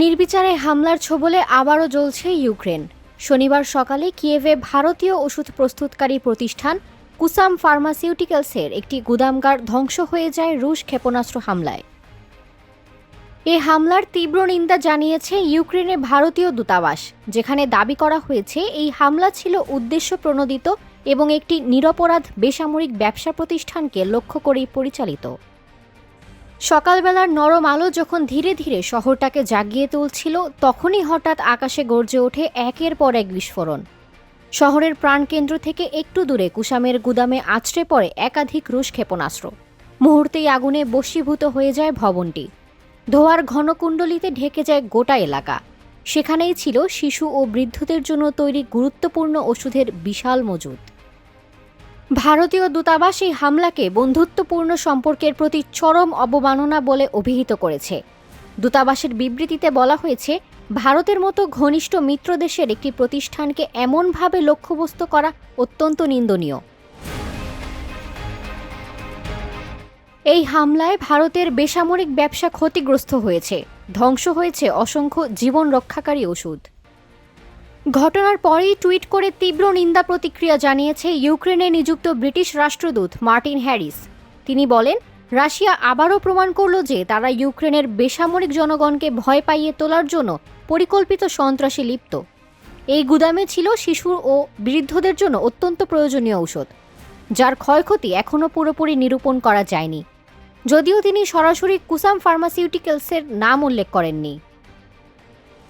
নির্বিচারে হামলার ছোবলে আবারও জ্বলছে ইউক্রেন। শনিবার সকালে কিয়েভে ভারতীয় ওষুধ প্রস্তুতকারী প্রতিষ্ঠান কুসাম ফার্মাসিউটিক্যালসের একটি গুদামগার ধ্বংস হয়ে যায় রুশ ক্ষেপণাস্ত্র হামলায়। এ হামলার তীব্র নিন্দা জানিয়েছে ইউক্রেনের ভারতীয় দূতাবাস, যেখানে দাবি করা হয়েছে এই হামলা ছিল উদ্দেশ্য প্রণোদিত এবং একটি নিরপরাধ বেসামরিক ব্যবসা প্রতিষ্ঠানকে লক্ষ্য করেই পরিচালিত। সকালবেলার নরম আলো যখন ধীরে ধীরে শহরটাকে জাগিয়ে তুলছিল, তখনই হঠাৎ আকাশে গর্জে ওঠে একের পর এক বিস্ফোরণ। শহরের প্রাণকেন্দ্র থেকে একটু দূরে কুসামের গুদামে আছড়ে পড়ে একাধিক রুশ ক্ষেপণাস্ত্র। মুহূর্তেই আগুনে বশীভূত হয়ে যায় ভবনটি। ধোয়ার ঘনকুণ্ডলিতে ঢেকে যায় গোটা এলাকা। সেখানেই ছিল শিশু ও বৃদ্ধদের জন্য তৈরি গুরুত্বপূর্ণ ওষুধের বিশাল মজুদ। ভারতীয় দূতাবাস এই হামলাকে বন্ধুত্বপূর্ণ সম্পর্কের প্রতি চরম অবমাননা বলে অভিহিত করেছে। দূতাবাসের বিবৃতিতে বলা হয়েছে, ভারতের মতো ঘনিষ্ঠ মিত্র দেশের একটি প্রতিষ্ঠানকে এমনভাবে লক্ষ্যবস্তু করা অত্যন্ত নিন্দনীয়। এই হামলায় ভারতের বেসামরিক ব্যবসা ক্ষতিগ্রস্ত হয়েছে। ধ্বংস হয়েছে অসংখ্য জীবন রক্ষাকারী ওষুধ। ঘটনার পরেই টুইট করে তীব্র নিন্দা প্রতিক্রিয়া জানিয়েছে ইউক্রেনে নিযুক্ত ব্রিটিশ রাষ্ট্রদূত মার্টিন হ্যারিস। তিনি বলেন, রাশিয়া আবারও প্রমাণ করল যে তারা ইউক্রেনের বেসামরিক জনগণকে ভয় পাইয়ে তোলার জন্য পরিকল্পিত সন্ত্রাসী লিপ্ত। এই গুদামে ছিল শিশু ও বৃদ্ধদের জন্য অত্যন্ত প্রয়োজনীয় ঔষধ, যার ক্ষয়ক্ষতি এখনও পুরোপুরি নিরূপণ করা যায়নি। যদিও তিনি সরাসরি কুসাম ফার্মাসিউটিক্যালসের নাম উল্লেখ করেননি।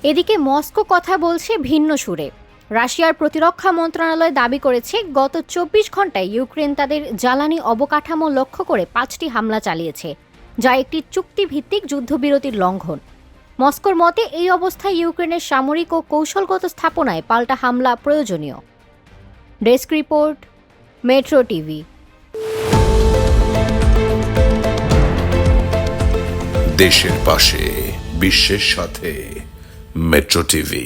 এদিকে মস্কো কথা বলছে ভিন্ন সুরে। রাশিয়ার প্রতিরক্ষা মন্ত্রণালয় দাবি করেছে, গত চব্বিশ ঘন্টায় ইউক্রেন তাদের জ্বালানি অবকাঠামো লক্ষ্য করে পাঁচটি হামলা চালিয়েছে, যা একটি চুক্তিভিত্তিক যুদ্ধবিরতির লঙ্ঘন। মস্কোর মতে, এই অবস্থায় ইউক্রেনের সামরিক ও কৌশলগত স্থাপনায় পাল্টা হামলা প্রয়োজনীয়। Desk report, metro TV. দেশের পাশে, বিশ্বের সাথে। Metro TV